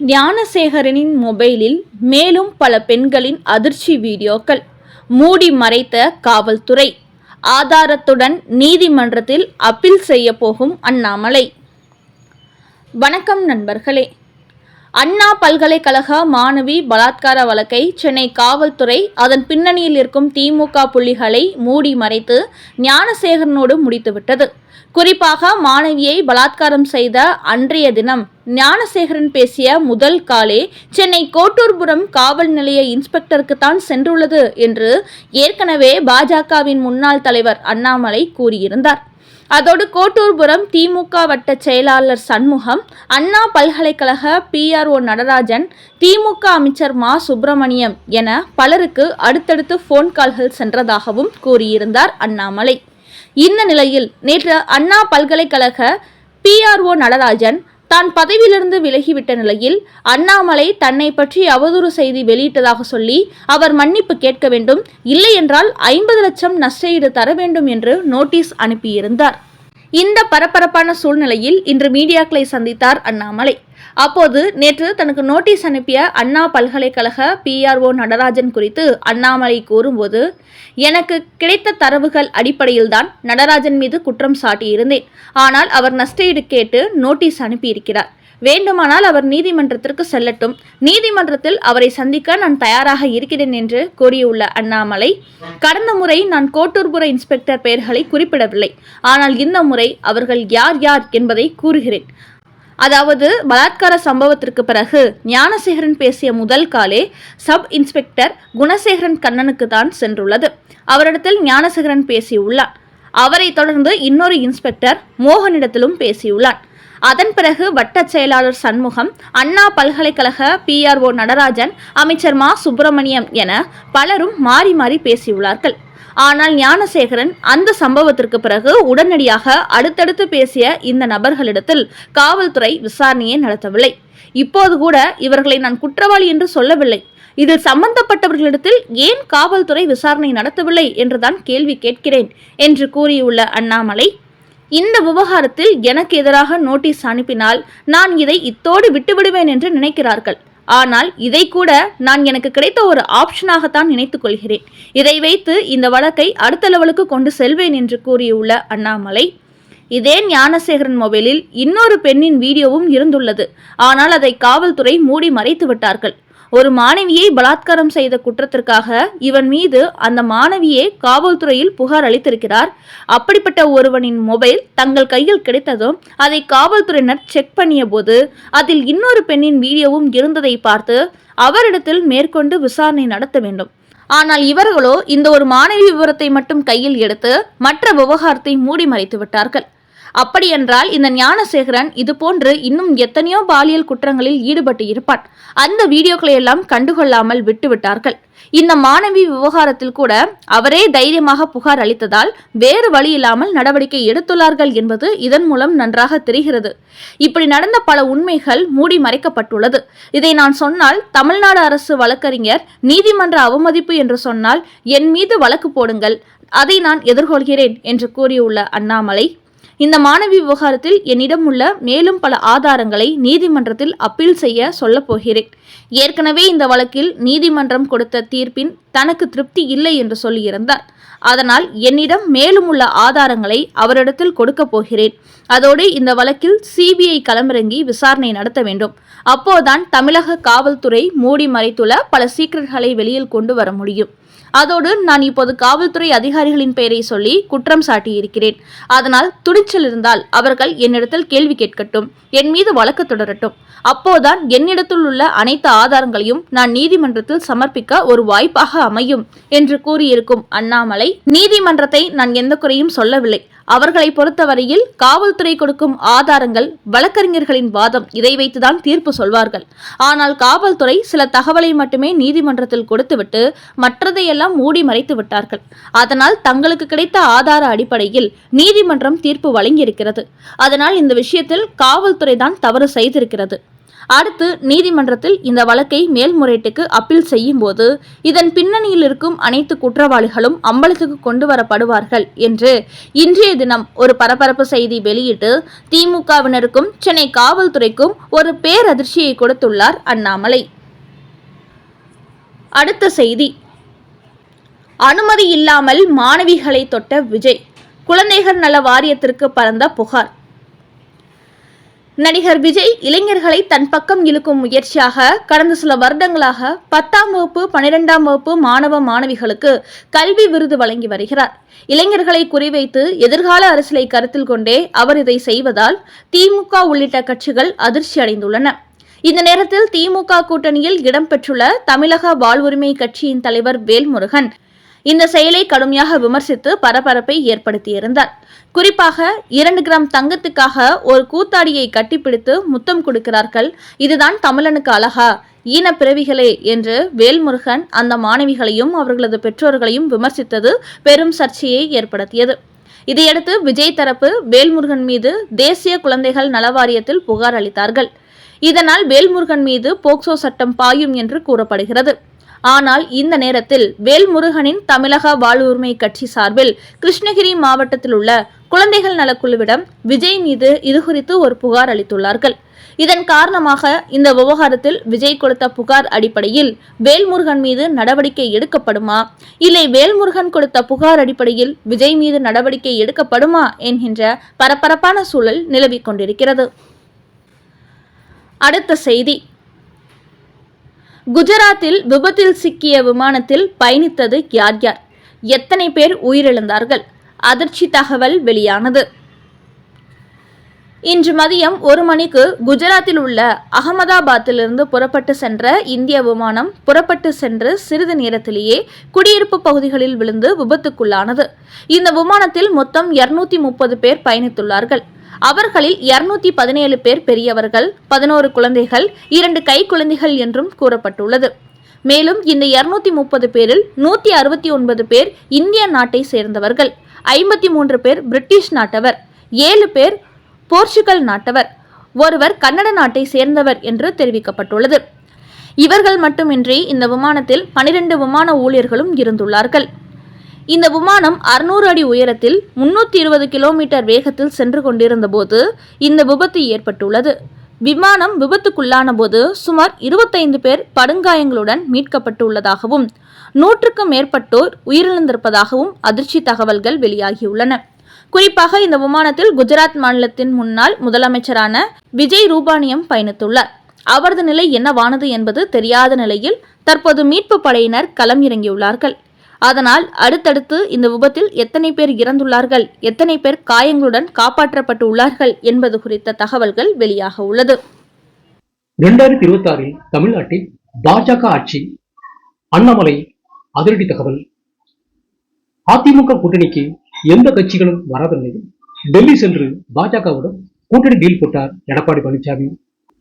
ஞானசேகரனின் மொபைலில் மேலும் பல பெண்களின் அதிர்ச்சி வீடியோக்கள். மூடி மறைத்த காவல்துறை. ஆதாரத்துடன் நீதிமன்றத்தில் அப்பீல் செய்ய போகும் அண்ணாமலை. வணக்கம் நண்பர்களே. அண்ணா பல்கலைக்கழக மாணவி பலாத்கார வழக்கை சென்னை காவல்துறை அதன் பின்னணியில் இருக்கும் திமுக புள்ளிகளை மூடி மறைத்து ஞானசேகரனோடு முடித்துவிட்டது. குறிப்பாக மாணவியை பலாத்காரம் செய்த அன்றைய தினம் ஞானசேகரன் பேசிய முதல் காலே சென்னை கோட்டூர்புரம் காவல் நிலைய இன்ஸ்பெக்டருக்கு தான் சென்றுள்ளது என்று ஏற்கனவே பாஜகவின் முன்னாள் தலைவர் அண்ணாமலை கூறியிருந்தார். அதோடு கோட்டூர்புரம் திமுக வட்ட செயலாளர் சண்முகம் அண்ணா பல்கலைக்கழக பிஆர்ஓ நடராஜன் திமுக அமைச்சர் மா சுப்பிரமணியம் என பலருக்கு அடுத்தடுத்து போன் கால்கள் சென்றதாகவும் கூறியிருந்தார் அண்ணாமலை. இந்த நிலையில் நேற்று அண்ணா பல்கலைக்கழக பிஆர்ஓ நடராஜன் தான் பதவியிலிருந்து விலகிவிட்ட நிலையில் அண்ணாமலை தன்னை பற்றி அவதூறு செய்தி வெளியிட்டதாக சொல்லி அவர் மன்னிப்பு கேட்க வேண்டும். இல்லையென்றால் ஐம்பது லட்சம் நஷ்டஈடு தர வேண்டும் என்று நோட்டீஸ் அனுப்பியிருந்தார். இந்த பரபரப்பான சூழ்நிலையில் இன்று மீடியாக்களை சந்தித்தார் அண்ணாமலை. அப்போது நேற்று தனக்கு நோட்டீஸ் அனுப்பிய அண்ணா பல்கலைக்கழக பிஆர்ஓ நடராஜன் குறித்து அண்ணாமலை கூறும்போது எனக்கு கிடைத்த தரவுகள் அடிப்படையில்தான் நடராஜன் மீது குற்றம் சாட்டியிருந்தேன். ஆனால் அவர் நஷ்டஈடு கேட்டு நோட்டீஸ் அனுப்பியிருக்கிறார். வேண்டுமானால் அவர் நீதிமன்றத்திற்கு செல்லட்டும். நீதிமன்றத்தில் அவரை சந்திக்க நான் தயாராக இருக்கிறேன் என்று கூறியுள்ள அண்ணாமலை கடந்த முறை நான் கோட்டூர்புற இன்ஸ்பெக்டர் பெயர்களை குறிப்பிடவில்லை. ஆனால் இந்த முறை அவர்கள் யார் யார் என்பதை கூறுகிறேன். அதாவது பலாத்கார சம்பவத்திற்கு பிறகு ஞானசேகரன் பேசிய முதல் காலே சப் இன்ஸ்பெக்டர் குணசேகரன் கண்ணனுக்கு தான் சென்றுள்ளது. அவரிடத்தில் ஞானசேகரன் பேசியுள்ளார் அவரை தொடர்ந்து இன்னொரு இன்ஸ்பெக்டர் மோகனிடத்திலும் பேசியுள்ளார் அதன் பிறகு வட்டச் செயலாளர் சண்முகம் அண்ணா பல்கலைக்கழக பிஆர்ஓ நடராஜன் அமைச்சர் மா சுப்பிரமணியம் என பலரும் மாறி மாறி பேசியுள்ளார்கள். ஆனால் ஞானசேகரன் அந்த சம்பவத்திற்கு பிறகு உடனடியாக அடுத்தடுத்து பேசிய இந்த நபர்களிடத்தில் காவல்துறை விசாரணையை நடத்தவில்லை. இப்போது கூட இவர்களை நான் குற்றவாளி என்று சொல்லவில்லை. இதில் சம்பந்தப்பட்டவர்களிடத்தில் ஏன் காவல்துறை விசாரணை நடத்தவில்லை என்றுதான் கேள்வி கேட்கிறேன் என்று கூறியுள்ள அண்ணாமலை இந்த விவகாரத்தில் எனக்கு எதிராக நோட்டீஸ் அனுப்பினால் நான் இதை இத்தோடு விட்டுவிடுவேன் என்று நினைக்கிறார்கள். ஆனால் இதை கூட நான் எனக்கு கிடைத்த ஒரு ஆப்ஷனாகத்தான் நினைத்துக் கொள்கிறேன். இதை வைத்து இந்த வழக்கை அடுத்த லெவலுக்கு கொண்டு செல்வேன் என்று கூறியுள்ள அண்ணாமலை இதே ஞானசேகரன் மொபைலில் இன்னொரு பெண்ணின் வீடியோவும் இருந்துள்ளது. ஆனால் அதை காவல்துறை மூடி மறைத்து விட்டார்கள். ஒரு மாணவியை பலாத்காரம் செய்த குற்றத்திற்காக இவன் மீது அந்த மாணவியே காவல்துறையில் புகார் அளித்திருக்கிறார். அப்படிப்பட்ட ஒருவனின் மொபைல் தங்கள் கையில் கிடைத்ததும் அதை காவல்துறையினர் செக் பண்ணிய போது அதில் இன்னொரு பெண்ணின் வீடியோவும் இருந்ததை பார்த்து அவரிடத்தில் மேற்கொண்டு விசாரணை நடத்த வேண்டும். ஆனால் இவர்களோ இந்த ஒரு மாணவி விவரத்தை மட்டும் கையில் எடுத்து மற்ற விவகாரத்தை மூடி மறைத்து விட்டார்கள். அப்படியென்றால் இந்த ஞானசேகரன் இது போன்று இன்னும் எத்தனையோ பாலியல் குற்றங்களில் ஈடுபட்டு இருப்பான் அந்த வீடியோக்களை எல்லாம் கண்டுகொள்ளாமல் விட்டுவிட்டார்கள். இந்த மாணவி விவகாரத்தில் கூட அவரே தைரியமாக புகார் அளித்ததால் வேறு வழி இல்லாமல் நடவடிக்கை எடுத்துள்ளார்கள் என்பது இதன் மூலம் நன்றாக தெரிகிறது. இப்படி நடந்த பல உண்மைகள் மூடி மறைக்கப்பட்டுள்ளது. இதை நான் சொன்னால் தமிழ்நாடு அரசு வழக்கறிஞர் நீதிமன்ற அவமதிப்பு என்று சொன்னால் என் மீது வழக்கு போடுங்கள் அதை நான் எதிர்கொள்கிறேன் என்று கூறியுள்ள அண்ணாமலை இந்த மாணவி விவகாரத்தில் என்னிடம் உள்ள மேலும் பல ஆதாரங்களை நீதிமன்றத்தில் அப்பீல் செய்ய சொல்லப் போகிறேன். ஏற்கனவே இந்த வழக்கில் நீதிமன்றம் கொடுத்த தீர்ப்பின் தனக்கு திருப்தி இல்லை என்று சொல்லியிருந்தார். அதனால் என்னிடம் மேலும் உள்ள ஆதாரங்களை அவரிடத்தில் கொடுக்கப் போகிறேன். அதோடு இந்த வழக்கில் சிபிஐ களமிறங்கி விசாரணை நடத்த வேண்டும். அப்போதான் தமிழக காவல்துறை மூடி மறைத்துள்ள பல சீக்கிரங்களை வெளியில் கொண்டு வர முடியும். அதோடு நான் இப்போது காவல்துறை அதிகாரிகளின் பெயரை சொல்லி குற்றம் சாட்டியிருக்கிறேன். அதனால் துணிச்சல் இருந்தால் அவர்கள் என்னிடத்தில் கேள்வி கேட்கட்டும் என் மீது வழக்கு தொடரட்டும். அப்போதான் என்னிடத்தில் உள்ள அனைத்து ஆதாரங்களையும் நான் நீதிமன்றத்தில் சமர்ப்பிக்க ஒரு வாய்ப்பாக அமையும் என்று கூறியிருக்கும் அண்ணாமலை நீதிமன்றத்தை நான் எந்த குறையும் சொல்லவில்லை. அவர்களை பொறுத்தவரையில் காவல்துறை கொடுக்கும் ஆதாரங்கள் வழக்கறிஞர்களின் வாதம். இதை வைத்துதான் தீர்ப்பு சொல்வார்கள். ஆனால் காவல்துறை சில தகவலை மட்டுமே நீதிமன்றத்தில் கொடுத்துவிட்டு மற்றதையெல்லாம் மூடி மறைத்து விட்டார்கள். அதனால் தங்களுக்கு கிடைத்த ஆதார அடிப்படையில் நீதிமன்றம் தீர்ப்பு வழங்கியிருக்கிறது. அதனால் இந்த விஷயத்தில் காவல்துறை தான் தவறு செய்திருக்கிறது. அடுத்து நீதிமன்றத்தில் இந்த வழக்கை மேல்முறையீட்டுக்கு அப்பீல் செய்யும் போது இதன் பின்னணியில் இருக்கும் அனைத்து குற்றவாளிகளும் அம்பலத்துக்கு கொண்டு வரப்படுவார்கள் என்று இன்றைய தினம் ஒரு பரபரப்பு செய்தி வெளியிட்டு திமுகவினருக்கும் சென்னை காவல்துறைக்கும் ஒரு பேரதிர்ச்சியை கொடுத்துள்ளார் அண்ணாமலை. அடுத்த செய்தி. அனுமதி இல்லாமல் மாணவிகளை தொட்ட விஜய். குழந்தைகள் நல வாரியத்திற்கு பறந்த புகார். நடிகர் விஜய் இளைஞர்களை தன் பக்கம் இழுக்கும் முயற்சியாக கடந்த சில வருடங்களாக பத்தாம் வகுப்பு பனிரெண்டாம் வகுப்பு மாணவ மாணவிகளுக்கு கல்வி விருது வழங்கி வருகிறார். இளைஞர்களை குறிவைத்து எதிர்கால அரசியலை கருத்தில் கொண்டே அவர் இதை செய்வதால் திமுக உள்ளிட்ட கட்சிகள் அதிர்ச்சி அடைந்துள்ளன. இந்த நேரத்தில் திமுக கூட்டணியில் இடம்பெற்றுள்ள தமிழக வாழ்வுரிமை கட்சியின் தலைவர் வேல்முருகன் இந்த செயலை கடுமையாக விமர்சித்து பரபரப்பை ஏற்படுத்தியிருந்தார். குறிப்பாக இரண்டு கிராம் தங்கத்துக்காக ஒரு கூத்தாடியை கட்டிப்பிடித்து முத்தம் கொடுக்கிறார்கள். இதுதான் தமிழனுக்கு அழகா ஈன பிறவிகளே என்று வேல்முருகன் அந்த மாணவிகளையும் அவர்களது பெற்றோர்களையும் விமர்சித்தது பெரும் சர்ச்சையை ஏற்படுத்தியது. இதையடுத்து விஜய் தரப்பு வேல்முருகன் மீது தேசிய குழந்தைகள் நலவாரியத்தில் புகார் அளித்தார்கள். இதனால் வேல்முருகன் மீது போக்சோ சட்டம் பாயும் என்று கூறப்படுகிறது. ஆனால் இந்த நேரத்தில் வேல்முருகனின் தமிழக வாழ்வுரிமை கட்சி சார்பில் கிருஷ்ணகிரி மாவட்டத்தில் உள்ள குழந்தைகள் நலக்குழுவிடம் விஜய் மீது இதுகுறித்து ஒரு புகார் அளித்துள்ளார்கள். இதன் காரணமாக இந்த விவகாரத்தில் விஜய் கொடுத்த புகார் அடிப்படையில் வேல்முருகன் மீது நடவடிக்கை எடுக்கப்படுமா? இல்லை வேல்முருகன் கொடுத்த புகார் அடிப்படையில் விஜய் மீது நடவடிக்கை எடுக்கப்படுமா? என்கின்ற பரபரப்பான சூழல் நிலவிக் கொண்டிருக்கிறது. அடுத்த செய்தி. குஜராத்தில் விபத்தில் சிக்கிய விமானத்தில் பயணித்தது யார் யார்? எத்தனை பேர் உயிரிழந்தார்கள்? அதிர்ச்சி தகவல் வெளியானது. இன்று மதியம் ஒரு மணிக்கு குஜராத்தில் உள்ள அகமதாபாத்திலிருந்து புறப்பட்டு சென்ற இந்திய விமானம் புறப்பட்டு சென்று சிறிது நேரத்திலேயே குடியிருப்பு பகுதிகளில் விழுந்து விபத்துக்குள்ளானது. இந்த விமானத்தில் மொத்தம் இருநூத்தி முப்பது பேர் பயணித்துள்ளார்கள். அவர்களில் இருநூத்தி பதினேழு பேர் பெரியவர்கள் பதினோரு குழந்தைகள் இரண்டு கை குழந்தைகள் என்றும் கூறப்பட்டுள்ளது. மேலும் இந்த இருநூத்தி முப்பது பேரில் நூத்தி அறுபத்தி ஒன்பது பேர் இந்திய நாட்டை சேர்ந்தவர்கள் ஐம்பத்தி மூன்று பேர் பிரிட்டிஷ் நாட்டவர் ஏழு பேர் போர்ச்சுகல் நாட்டவர் ஒருவர் கன்னட நாட்டை சேர்ந்தவர் என்று தெரிவிக்கப்பட்டுள்ளது. இவர்கள் மட்டுமின்றி இந்த விமானத்தில் பனிரெண்டு விமான ஊழியர்களும் இருந்துள்ளார்கள். இந்த விமானம் அறுநூறு அடி உயரத்தில் முன்னூற்றி இருபது கிலோமீட்டர் வேகத்தில் சென்று கொண்டிருந்தபோது இந்த விபத்து ஏற்பட்டுள்ளது. விமானம் விபத்துக்குள்ளான போது சுமார் இருபத்தைந்து பேர் படுகாயங்களுடன் மீட்கப்பட்டுள்ளதாகவும் நூற்றுக்கும் மேற்பட்டோர் உயிரிழந்திருப்பதாகவும் அதிர்ச்சி தகவல்கள் வெளியாகியுள்ளன. குறிப்பாக இந்த விமானத்தில் குஜராத் மாநிலத்தின் முன்னாள் முதலமைச்சரான விஜய் ரூபானியம் பயணித்துள்ளார். அவரது நிலை என்னவானது என்பது தெரியாத நிலையில் தற்போது மீட்பு படையினர் களம் இறங்கியுள்ளார்கள். அதனால் அடுத்தடுத்து இந்த விபத்தில் எத்தனை பேர் இறந்துள்ளார்கள் எத்தனை பேர் காயங்களுடன் காப்பாற்றப்பட்டு உள்ளார்கள் என்பது குறித்த தகவல்கள் வெளியாக உள்ளது. இரண்டாயிரத்தி இருபத்தி ஆறில் தமிழ்நாட்டில் பாஜக ஆட்சி அண்ணாமலை அதிரடி தகவல். அதிமுக கூட்டணிக்கு எந்த கட்சிகளும் வராத நிலையில் டெல்லி சென்று பாஜகவுடன் கூட்டணி டீல் போட்டார் எடப்பாடி பழனிசாமி.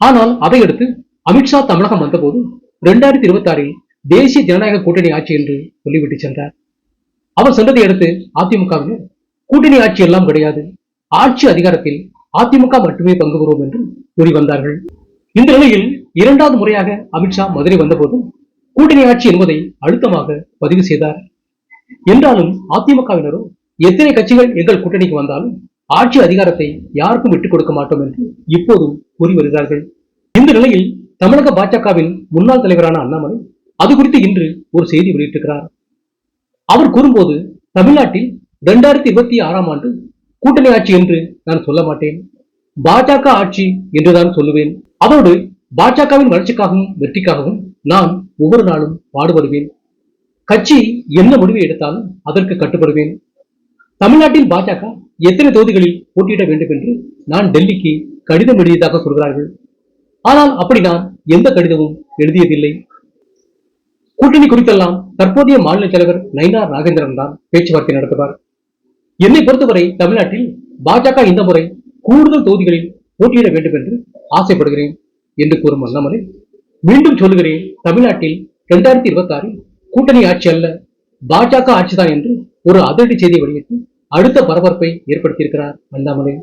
ஆனால் அதையடுத்து அமித்ஷா தமிழகம் வந்தபோது இரண்டாயிரத்தி இருபத்தி ஆறில் தேசிய ஜனநாயக கூட்டணி ஆட்சி என்று சொல்லிவிட்டு சென்றார். அவர் சென்றதை அடுத்து அதிமுகவினர் கூட்டணி ஆட்சி எல்லாம் கிடையாது. ஆட்சி அதிகாரத்தில் அதிமுக மட்டுமே பங்கு பெறுவோம் என்று கூறி வந்தார்கள். இந்த நிலையில் இரண்டாவது முறையாக அமித்ஷா மதுரை வந்தபோதும் கூட்டணி ஆட்சி என்பதை அழுத்தமாக பதிவு செய்தார். என்றாலும் அதிமுகவினரோ எத்தனை கட்சிகள் எங்கள் கூட்டணிக்கு வந்தாலும் ஆட்சி அதிகாரத்தை யாருக்கும் விட்டுக் கொடுக்க மாட்டோம் என்று இப்போதும் கூறி வருகிறார்கள். இந்த நிலையில் தமிழக பாஜகவின் முன்னாள் தலைவரான அண்ணாமலை அது குறித்து இன்று ஒரு செய்தி வெளியிட்டிருக்கிறார். அவர் கூறும்போது தமிழ்நாட்டில் இரண்டாயிரத்தி இருபத்தி ஆறாம் ஆண்டு கூட்டணி ஆட்சி என்று நான் சொல்ல மாட்டேன். பாஜக ஆட்சி என்றுதான் சொல்லுவேன். அதோடு பாஜகவின் வளர்ச்சிக்காகவும் வெற்றிக்காகவும் நான் ஒவ்வொரு நாளும் பாடுபடுவேன். கட்சி என்ன முடிவை எடுத்தாலும் அதற்கு கட்டுப்படுவேன். தமிழ்நாட்டில் பாஜக எத்தனை தொகுதிகளில் போட்டியிட வேண்டும் என்று நான் டெல்லிக்கு கடிதம் எழுதியதாக சொல்கிறார்கள். ஆனால் அப்படி நான் எந்த கடிதமும் எழுதியதில்லை. கூட்டணி குறித்தெல்லாம் தற்போதைய மாநில தலைவர் நயினார் நாகேந்திரன் தான் பேச்சுவார்த்தை நடத்துவார். என்னை பொறுத்தவரை தமிழ்நாட்டில் பாஜக இந்த முறை கூடுதல் தொகுதிகளில் போட்டியிட வேண்டும் என்று ஆசைப்படுகிறேன் என்று கூறும் அண்ணாமலை மீண்டும் சொல்லுகிறேன் தமிழ்நாட்டில் இரண்டாயிரத்தி இருபத்தி ஆறில் கூட்டணி ஆட்சி அல்ல பாஜக ஆட்சிதான் என்று ஒரு அதிரடி செய்தியை வெளியிட்டு அடுத்த பரபரப்பை ஏற்படுத்தியிருக்கிறார் அண்ணாமலை.